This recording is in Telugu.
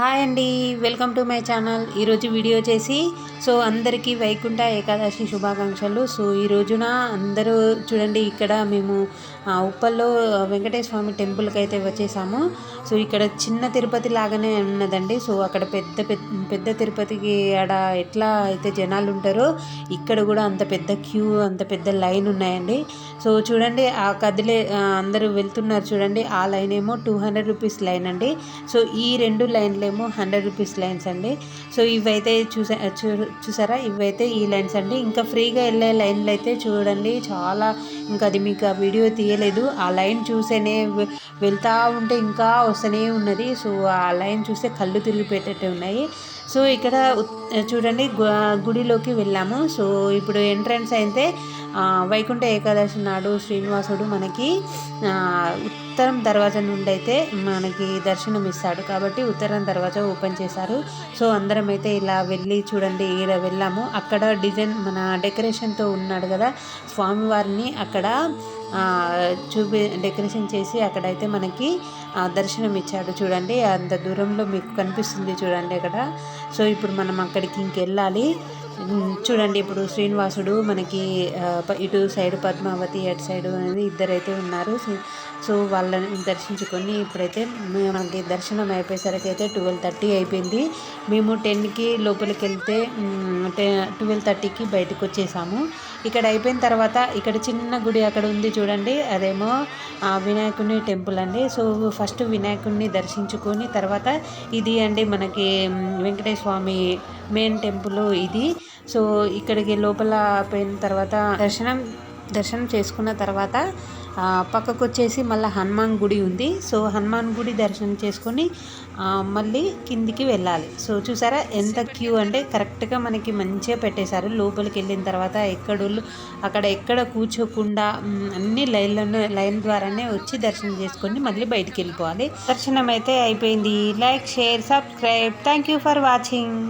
హాయ్ అండి వెల్కమ్ టు మై ఛానల్. ఈరోజు వీడియో చేసి సో అందరికీ వైకుంఠ ఏకాదశి శుభాకాంక్షలు. సో ఈ రోజున అందరూ చూడండి ఇక్కడ మేము ఉప్పల్లో వెంకటేశ్వర స్వామి టెంపుల్కి అయితే వచ్చేసాము. సో ఇక్కడ చిన్న తిరుపతి లాగానే ఉన్నదండి. సో అక్కడ పెద్ద పెద్ద తిరుపతికి ఆడ ఎట్లా అయితే జనాలు ఉంటారో ఇక్కడ కూడా అంత పెద్ద క్యూ అంత పెద్ద లైన్ ఉన్నాయండి. సో చూడండి ఆ కదిలే అందరూ వెళ్తున్నారు చూడండి ఆ లైన్ ఏమో టూ హండ్రెడ్ రూపీస్ లైన్ అండి. సో ఈ రెండు లైన్లు ఏమో హండ్రెడ్ రూపీస్ లైన్స్ అండి. సో ఇవైతే చూసా చూ చూసారా? ఇవైతే ఈ లైన్స్ అండి. ఇంకా ఫ్రీగా వెళ్ళే లైన్లు అయితే చూడండి. చాలా ఇంకా అది మీకు ఆ వీడియో తీయలేదు. ఆ లైన్ చూసేనే వెళ్తూ ఉంటే ఇంకా వస్తూనే ఉన్నది. సో ఆ లైన్ చూస్తే కళ్ళు తిరిగిపెట్టేట్టు ఉన్నాయి. సో ఇక్కడ చూడండి గుడిలోకి వెళ్ళాము. సో ఇప్పుడు ఎంట్రన్స్ అయితే వైకుంఠ ఏకాదశి నాడు శ్రీనివాసుడు మనకి ఉత్తరం దర్వాజా నుండి అయితే మనకి దర్శనం ఇస్తాడు. కాబట్టి ఉత్తరం దర్వాజా ఓపెన్ చేశారు. సో అందరం అయితే ఇలా వెళ్ళి చూడండి ఈడ వెళ్ళాము. అక్కడ డిజైన్ మన డెకరేషన్తో ఉన్నాడు కదా స్వామివారిని అక్కడ చూపి డెకరేషన్ చేసి అక్కడైతే మనకి దర్శనం ఇచ్చాడు. చూడండి అంత దూరంలో మీకు కనిపిస్తుంది చూడండి అక్కడ. సో ఇప్పుడు మనం అక్కడికి ఇంకెళ్ళాలి. చూడండి ఇప్పుడు శ్రీనివాసుడు మనకి ఇటు సైడ్ పద్మావతి అటు సైడ్ అనేది ఇద్దరైతే ఉన్నారు. సో వాళ్ళని దర్శించుకొని ఇప్పుడైతే మనకి దర్శనం అయిపోయేసరికి అయితే ట్వెల్వ్ థర్టీ అయిపోయింది. మేము టెన్కి లోపలికి వెళ్తే ట్వెల్వ్ థర్టీకి బయటకు వచ్చేసాము ఇక్కడ అయిపోయిన తర్వాత ఇక్కడ చిన్న గుడి అక్కడ ఉంది చూడండి అదేమో వినాయకుని టెంపుల్ అండి. సో ఫస్ట్ వినాయకుడిని దర్శించుకొని తర్వాత ఇది అండి మనకి వెంకటేశ్వర స్వామి మెయిన్ టెంపుల్ ఇది. సో ఇక్కడికి లోపల పోయిన తర్వాత దర్శనం దర్శనం చేసుకున్న తర్వాత పక్కకు వచ్చేసి మళ్ళీ హనుమాన్ గుడి ఉంది. సో హనుమాన్ గుడి దర్శనం చేసుకొని మళ్ళీ కిందికి వెళ్ళాలి. సో చూసారా ఎంత క్యూ అంటే కరెక్ట్గా మనకి మంచిగా పెట్టేశారు. లోపలికి వెళ్ళిన తర్వాత ఎక్కడోళ్ళు అక్కడ ఎక్కడ కూర్చోకుండా అన్ని లైన్లను లైన్ ద్వారానే వచ్చి దర్శనం చేసుకొని మళ్ళీ బయటికి వెళ్ళిపోవాలి. దర్శనం అయితే అయిపోయింది. Like share subscribe. Thank you for watching.